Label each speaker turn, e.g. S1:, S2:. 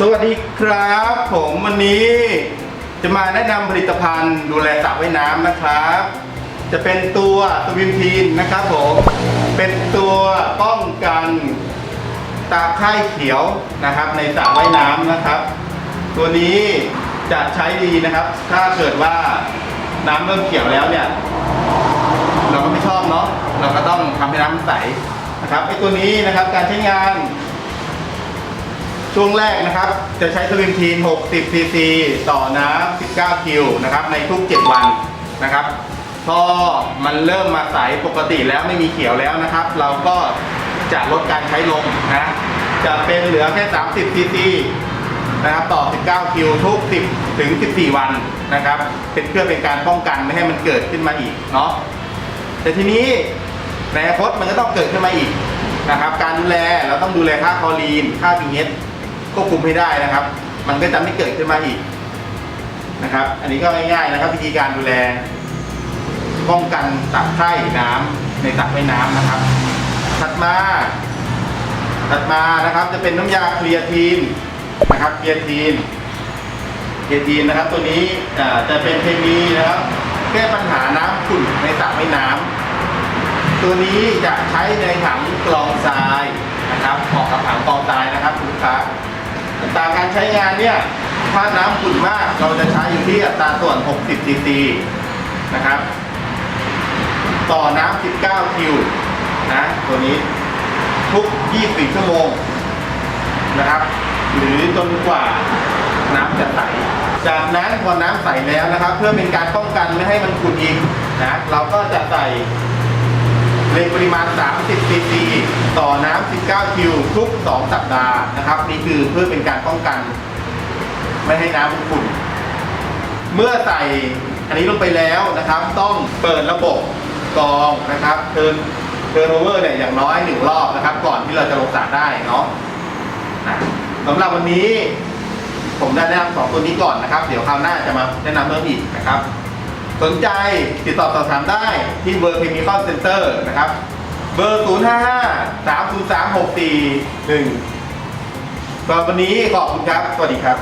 S1: สวัสดีครับ ผมวันนี้จะมาแนะนำผลิตภัณฑ์ดูแลสระว่ายน้ำนะครับ จะเป็นตัวสวิมทีนนะครับผม เป็นตัวป้องกันตาไข้เขียวนะครับ ในสระว่ายน้ำนะครับ ตัวนี้จะใช้ดีนะครับ ถ้าเกิดว่าน้ำเริ่มเขียวแล้วเนี่ย เราก็ไม่ชอบเนาะเราก็ต้องทำให้น้ำใสนะครับไอ้ตัวนี้นะครับการใช้งาน ช่วงแรกนะครับ จะใช้สวิมทีน 60 ซีซี ต่อน้ำ19 คิวนะครับ ในทุก 7 วันนะครับพอมันเริ่มมาใสปกติแล้วไม่มีเขียวแล้วนะครับ เราก็จะลดการใช้ลมนะ จะเป็นเหลือแค่ 30 ซีซีนะครับต่อ 19 คิวทุก 10 ถึง 14 วันนะครับ เป็นเพื่อเป็นการป้องกันไม่ให้มันเกิดขึ้นมาอีกเนาะ แต่ทีนี้ในอนาคตมันก็ต้องเกิดขึ้นมาอีกนะครับ การดูแลเราต้องดูแลค่าคอรีน ค่า pH ควบคุมให้ได้นะครับ มันก็จะไม่เกิดขึ้นมาอีกนะครับ อันนี้ก็ง่ายๆนะครับ วิธีการดูแล ป้องกันตับไข้น้ำในสระว่น้ำนะครับ ถัดมาถัดมานะครับจะเป็นน้ำยาเคลียร์ทีนนะครับเคลียร์ทีนเคลียร์ทีนนะครับ ตัวนี้จะเป็นเคมีนะครับแก้ปัญหาน้ำขุ่นในสระว่น้ำตัวนี้จะใช้ในถังกรองทรายนะครับเหมาะกับถังกรองทรายนะครับคุณลูกค้า อัตราการใช้งานเนี่ยถ้าน้ำขุ่นมากเราจะใช้อยู่ที่อัตราส่วน 60 ซีซีนะครับ ต่อน้ำ19 คิวนะตัวนี้ทุก 24 ชั่วโมงนะครับ หรือจนกว่าน้ำจะใส จากนั้นพอน้ำใสแล้วนะครับ เพื่อเป็นการป้องกันไม่ให้มันขุ่นอีกนะเราก็จะใส่ ในปริมาณ 30 ซีซีต่อน้ำ 19 คิว ทุก 2 สัปดาห์นะครับ นี่คือเพื่อเป็นการป้องกัน ไม่ให้น้ำมันขุ่น เมื่อใส่อันนี้ลงไปแล้วนะครับ ต้องเปิดระบบกรองนะครับเทิร์นเทิร์นโอเวอร์เนี่ยอย่างน้อยหนึ่งรอบนะครับ ก่อนที่เราจะลงสระได้เนาะนะสำหรับวันนี้ ผมได้แนะนำสองตัวนี้ก่อนนะครับ เดี๋ยวคราวหน้าจะมาแนะนำเพิ่มอีกนะครับ สนใจติดต่อสอบถามได้ที่เบอร์เคมีคอนเซ็นเตอร์นะครับ เบอร์ 0 5 5 3 0 3 6 4 1สำหรับวันนี้ขอบคุณครับ สวัสดีครับ